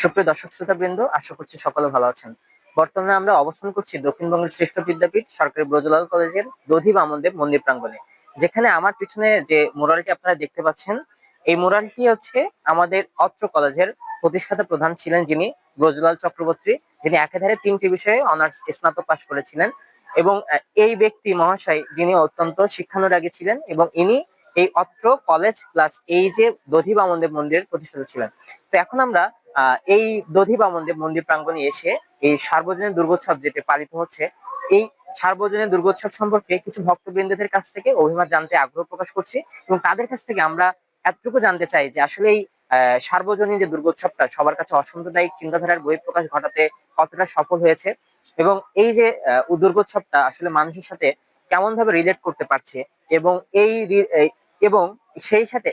সুপ্রিয় দর্শক শ্রোতা বৃন্দ আশা করছি সকলে ভালো আছেন। বর্তমানে আমরা অবস্থান করছি দক্ষিণবঙ্গের শ্রেষ্ঠ বিদ্যাপীঠ সরকারি ব্রজলাল কলেজের দধি বামনদেব মন্দির প্রাঙ্গণে। যেখানে আমার পিছনে যে মোরালটি আপনারা দেখতে পাচ্ছেন, এই মোরালটি হচ্ছে আমাদের অত্র কলেজের প্রতিষ্ঠাতা প্রধান ছিলেন যিনি ব্রজলাল চক্রবর্তী, যিনি একাধারে তিনটি বিষয়ে অনার্স স্নাতক পাশ করেছিলেন এবং এই ব্যক্তি মহাশয় যিনি অত্যন্ত শিক্ষানুরাগী ছিলেন এবং ইনি এই অত্র কলেজ প্লাস এই যে দধি বামনদেব মন্দিরের প্রতিষ্ঠাতা ছিলেন। তো এখন আমরা এই দধি বামনদেব মন্দির প্রাঙ্গণে এসে এই সার্বজনীন দুর্গোৎসব যেটি পালিত হচ্ছে, এই সার্বজনীন দুর্গোৎসব সম্পর্কে কিছু ভক্তবৃন্দদের কাছ থেকে অভিমত জানতে আগ্রহ প্রকাশ করছি এবং তাদের কাছ থেকে আমরা এতটুকু জানতে চাই যে আসলে এই সার্বজনীন যে দুর্গোৎসবটা সবার কাছে অসাম্প্রদায়িক চিন্তাধারার বহিঃপ্রকাশ ঘটাতে কতটা সফল হয়েছে এবং এই যে দুর্গোৎসবটা আসলে মানুষের সাথে কেমন ভাবে রিলেট করতে পারছে এবং এই, এবং সেই সাথে,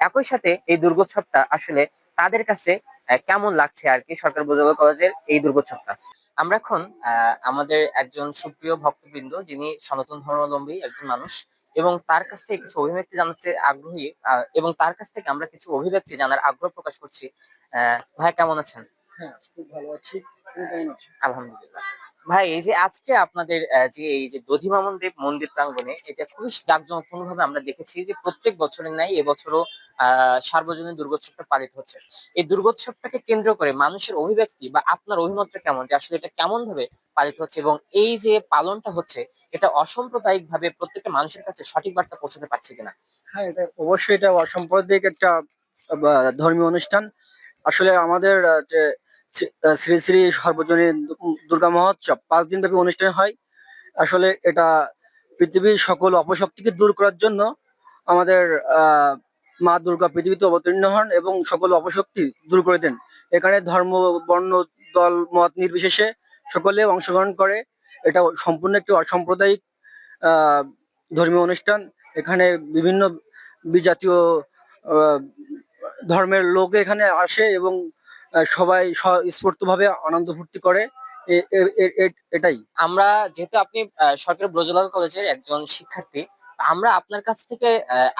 একই সাথে এই দুর্গোৎসবটা আসলে তাদের কাছে কেমন লাগছে আর কি সরকার বোঝাবো কলেজের এই দুর্গোৎসবটা? আমরা এখন আমাদের একজন সুপ্রিয় ভক্তবৃন্দ যিনি সনাতন ধর্মাবলম্বী একজন মানুষ এবং তার কাছ থেকে কিছু অভিব্যক্তি জানাতে আগ্রহী এবং তার কাছ থেকে আমরা কিছু অভিব্যক্তি জানার আগ্রহ প্রকাশ করছি। আহ, ভাই কেমন আছেন? হ্যাঁ খুব ভালো আছি? আলহামদুলিল্লাহ। ভাই, এই যে আজকে আপনাদের যে এই যে দধি মামন দেব মন্দির প্রাঙ্গণে, এটা খুবই জাঁকজমকপূর্ণ ভাবে আমরা দেখেছি যে প্রত্যেক বছরের ন্যায় এবছরও সার্বজনীন দুর্গোৎসবটা পালিত হচ্ছে। এই দুর্গোৎসবটাকে কেন্দ্র করে মানুষের অভিব্যক্তি বা আপনার অভিমতটা কেমন? যে আসলে এটা কেমন ভাবে পালিত হচ্ছে এবং এই যে পালনটা হচ্ছে, এটা অসাম্প্রদায়িক ভাবে প্রত্যেকটা মানুষের কাছে সঠিক বার্তা পৌঁছাতে পারছে কিনা? হ্যাঁ এটা অবশ্যই এটা অসাম্প্রদায়িক একটা ধর্মীয় অনুষ্ঠান। আসলে আমাদের যে শ্রী- শ্রী সর্বজনীন দুর্গা মহোৎসব। পাঁচ দিন ব্যাপী অনুষ্ঠান হয়। আসলে এটা পৃথিবীর সকল অপশক্তিকে দূর করার জন্য আমাদের মা দুর্গা পৃথিবীতে অবতীর্ণ হন এবং সকল অপশক্তি দূর করে দেন। এখানে ধর্ম, বর্ণ, দল, মত নির্বিশেষে সকলে অংশগ্রহণ করে। এটা সম্পূর্ণ একটি অসাম্প্রদায়িক ধর্মীয় অনুষ্ঠান। এখানে বিভিন্ন বিজাতীয় ধর্মের লোক এখানে আসে এবং সবাই স্ফূর্তভাবে আনন্দ ফুর্তি করে। এটাই। আমরা যেহেতু আপনি সরকারি ব্রজলাল কলেজের একজন শিক্ষার্থী আমরা আপনার কাছ থেকে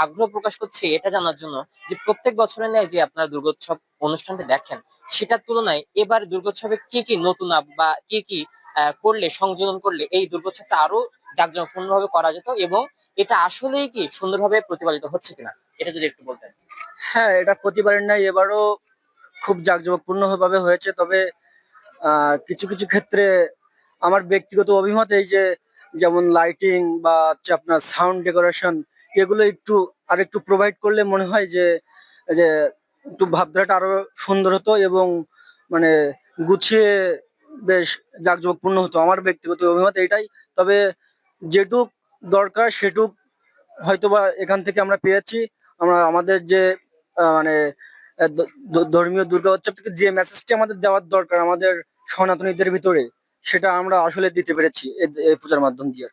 আগ্রহ প্রকাশ করছি এটা জানার জন্য যে প্রত্যেক বছরের ন্যায় যে আপনার দুর্গোৎসব অনুষ্ঠানটা দেখেন সেটার তুলনায় এবার দুর্গোৎসবে কি কি নতুন আপ বা কি কি করলে সংযোজন করলে এই দুর্গোৎসবটা আরও জাঁকজমকপূর্ণ ভাবে করা যেত এবং এটা আসলেই কি সুন্দরভাবে প্রতিপালিত হচ্ছে কিনা? এটা যদি একটু বলতেন। হ্যাঁ এটা প্রতিবারের নাই এবারও খুব জাঁকজমকপূর্ণ ভাবে হয়েছে। তবে কিছু কিছু ক্ষেত্রে আমার ব্যক্তিগত অভিমত এই যে, যেমন লাইটিং বা হচ্ছে আপনার সাউন্ড ডেকোরেশন এগুলো একটু আর একটু প্রোভাইড করলে মনে হয় যে যে একটু ভাবধারাটা আরও সুন্দর হতো এবং মানে গুছিয়ে বেশ জাঁকজমকপূর্ণ হতো। আমার ব্যক্তিগত অভিমত এটাই। তবে যেটুক দরকার সেটুক হয়তোবা এখান থেকে আমরা পেয়েছি। আমরা, আমাদের যে মানে ধর্মীয় দুর্গা উৎসব থেকে যে মেসেজটি আমাদের দেওয়ার দরকার আমাদের সনাতনীদের ভিতরে সেটা আমরা আসলে দিতে পেরেছি এই পূজার মাধ্যম দিয়ে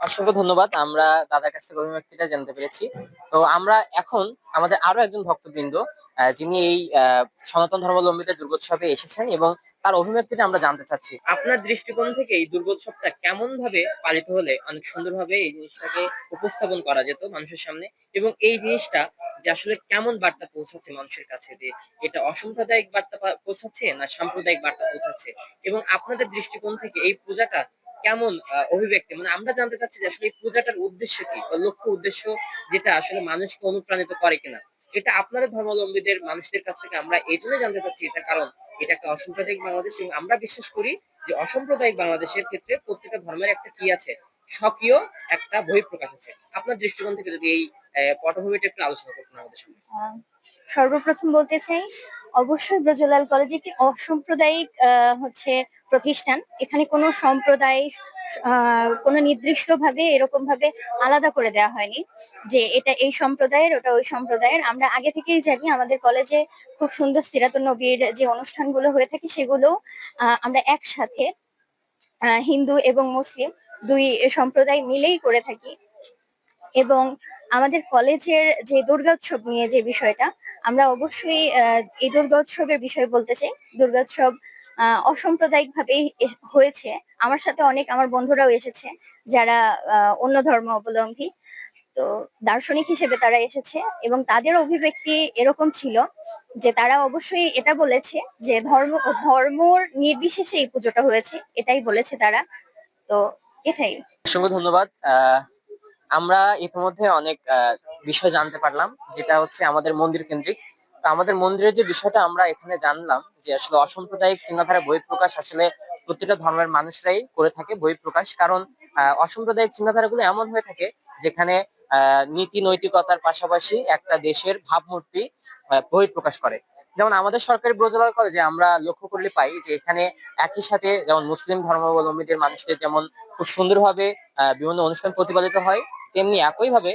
অসংখ্য ধন্যবাদ আমরা দাদার কাছ থেকে অভিব্যক্তিটা জানতে পেরেছি। তো আমরা এখন আমাদের আরও একজন ভক্তবৃন্দ আহ, যিনি এই আহ, সনাতন ধর্মাবলম্বীদের দুর্গোৎসবে এসেছেন এবং তার অভিব্যক্তিটা আমরা জানতে চাচ্ছি। আপনার দৃষ্টিকোণ থেকে এই দুর্গোৎসবটা কেমন ভাবে পালিত হলে অনেক সুন্দরভাবে এই জিনিসটাকে উপস্থাপন করা যেত মানুষের সামনে এবং এই জিনিসটা যে আসলে কেমন বার্তা পৌঁছাচ্ছে মানুষের কাছে? যে এটা অসাম্প্রদায়িক বার্তা পৌঁছাচ্ছে না সাম্প্রদায়িক বার্তা পৌঁছাচ্ছে? এবং আপনাদের দৃষ্টিকোণ থেকে এই পূজাটা কেমন অভিব্যক্তি? মানে আমরা জানতে চাচ্ছি যে আসলে এই পূজাটার উদ্দেশ্য কি? বা লক্ষ্য উদ্দেশ্য যেটা আসলে মানুষকে অনুপ্রাণিত করে কিনা? এটা আপনাদের ধর্মাবলম্বীদের, মানুষদের কাছ থেকে আমরা এই জন্য জানতে চাচ্ছি এটা কারণ এটা একটা অসাম্প্রদায়িক বাংলাদেশ এবং আমরা বিশ্বাস করি যে অসাম্প্রদায়িক বাংলাদেশের ক্ষেত্রে প্রত্যেকটা ধর্মের একটা কি আছে? স্বকীয় একটা বহিঃপ্রকাশ আছে। আপনার দৃষ্টিকোণ থেকে যদি এই পটভূমিটা একটু আলোচনা করতেন আমাদের সঙ্গে। সর্বপ্রথম বলতে চাই, অবশ্যই ব্রজলাল কলেজ একটি অসাম্প্রদায়িক হচ্ছে প্রতিষ্ঠান। এখানে কোনো সম্প্রদায় কোনো নির্দিষ্ট ভাবে এরকম ভাবে আলাদা করে দেওয়া হয়নি যে এটা এই সম্প্রদায়ের, ওটা ওই সম্প্রদায়ের। আমরা আগে থেকেই জানি আমাদের কলেজে খুব সুন্দর সিরাতুন নবীর যে অনুষ্ঠানগুলো হয়ে থাকে সেগুলো আমরা একসাথে হিন্দু এবং মুসলিম দুই সম্প্রদায় মিলেই করে থাকি। এবং আমাদের কলেজের যে দুর্গোৎসব নিয়ে যে বিষয়টা, আমরা অবশ্যই এই দুর্গোৎসবের বিষয়ে বলতে চাই। দুর্গোৎসব অসাম্প্রদায়িক ভাবেই হয়েছে। আমার সাথে অনেক আমার বন্ধুরাও এসেছে যারা অন্য ধর্ম অবলম্বী। তো দার্শনিক হিসেবে তারা এসেছে এবং তাদের অভিব্যক্তি এরকম ছিল যে তারা অবশ্যই এটা বলেছে যে ধর্ম, ধর্মর নির্বিশেষে এই পুজোটা হয়েছে, এটাই বলেছে তারা। তো এটাই। অসংখ্য ধন্যবাদ। আমরা ইতিমধ্যে অনেক বিষয় জানতে পারলাম, যেটা হচ্ছে আমাদের মন্দির কেন্দ্রিক। তো আমাদের মন্দিরের যে বিষয়টা আমরা এখানে জানলাম, যে আসলে অসাম্প্রদায়িক চিন্তাধারা বহিঃপ্রকাশ আসলে প্রতিটা ধর্মের মানুষরাই করে থাকে বহিঃপ্রকাশ কারণ অসাম্প্রদায়িক চিন্তাধারাগুলো এমন হয়ে থাকে, যেখানে নীতি নৈতিকতার পাশাপাশি একটা দেশের ভাবমূর্তি বহিঃপ্রকাশ করে। যেমন আমাদের সরকারি ব্রজলাল কলেজে আমরা লক্ষ্য করলে পাই যে এখানে একই সাথে যেমন মুসলিম ধর্মাবলম্বীদের মানুষদের যেমন খুব সুন্দরভাবে বিভিন্ন অনুষ্ঠান প্রতিপালিত হয় তেমনি একইভাবে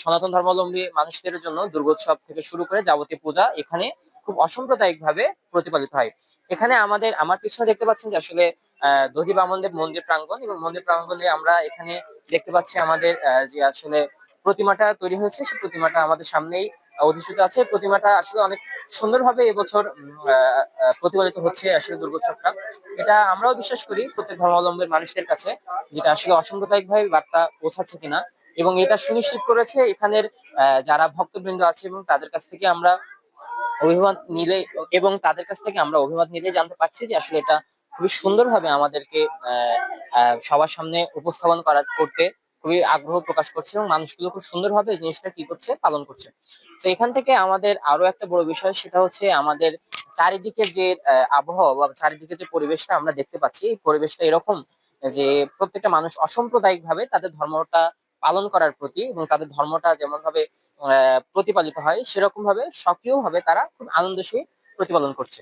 সনাতন ধর্মাবলম্বী মানুষদের জন্য দুর্গোৎসব থেকে শুরু করে যাবতীয় পূজা এখানে খুব অসাম্প্রদায়িক ভাবে প্রতিপালিত হয়। এখানে আমাদের, আমার পিছনে দেখতে পাচ্ছেন যে আসলে, আহ, দধি বামনদেব মন্দির প্রাঙ্গণ এবং মন্দির প্রাঙ্গণে আমরা এখানে দেখতে পাচ্ছি আমাদের যে আসলে প্রতিমাটা তৈরি হয়েছে, সেই প্রতিমাটা আমাদের সামনেই অধিষ্ঠিত আছে। প্রতিমাটা আসলে অনেক সুন্দরভাবে এবছর প্রতিপালিত হচ্ছে আসলে দুর্গোৎসবটা। এটা আমরাও বিশ্বাস করি প্রত্যেক ধর্মাবলম্বীর মানুষদের কাছে, যেটা আসলে অসাম্প্রদায়িক ভাবে বার্তা পৌঁছাচ্ছে কিনা। এবং এটা সুনিশ্চিত করেছে এখানের যারা ভক্তবৃন্দ আছে এবং তাদের কাছ থেকে আমরা অভিমত নিলে এবং তাদের কাছ থেকে আমরা অভিমত নিলে জানতে পারছি যে আসলে এটা খুবই সুন্দরভাবে আমাদেরকে সবার সামনে উপস্থাপন করা, করতে খুবই আগ্রহ প্রকাশ করছে এবং মানুষগুলো খুব সুন্দরভাবে এই জিনিসটা কি করছে, পালন করছে। তো এখান থেকে আমাদের আরও একটা বড় বিষয়, সেটা হচ্ছে আমাদের চারিদিকের যে আবহাওয়া বা চারিদিকে যে পরিবেশটা আমরা দেখতে পাচ্ছি, এই পরিবেশটা এরকম যে প্রত্যেকটা মানুষ অসাম্প্রদায়িক ভাবে তাদের ধর্মটা পালন করার প্রতি এবং তাদের ধর্মটা যেমন ভাবে প্রতিপালিত হয় সেরকম ভাবে সক্রিয় ভাবে তারা খুব আনন্দের সহিত প্রতিপালন করছে।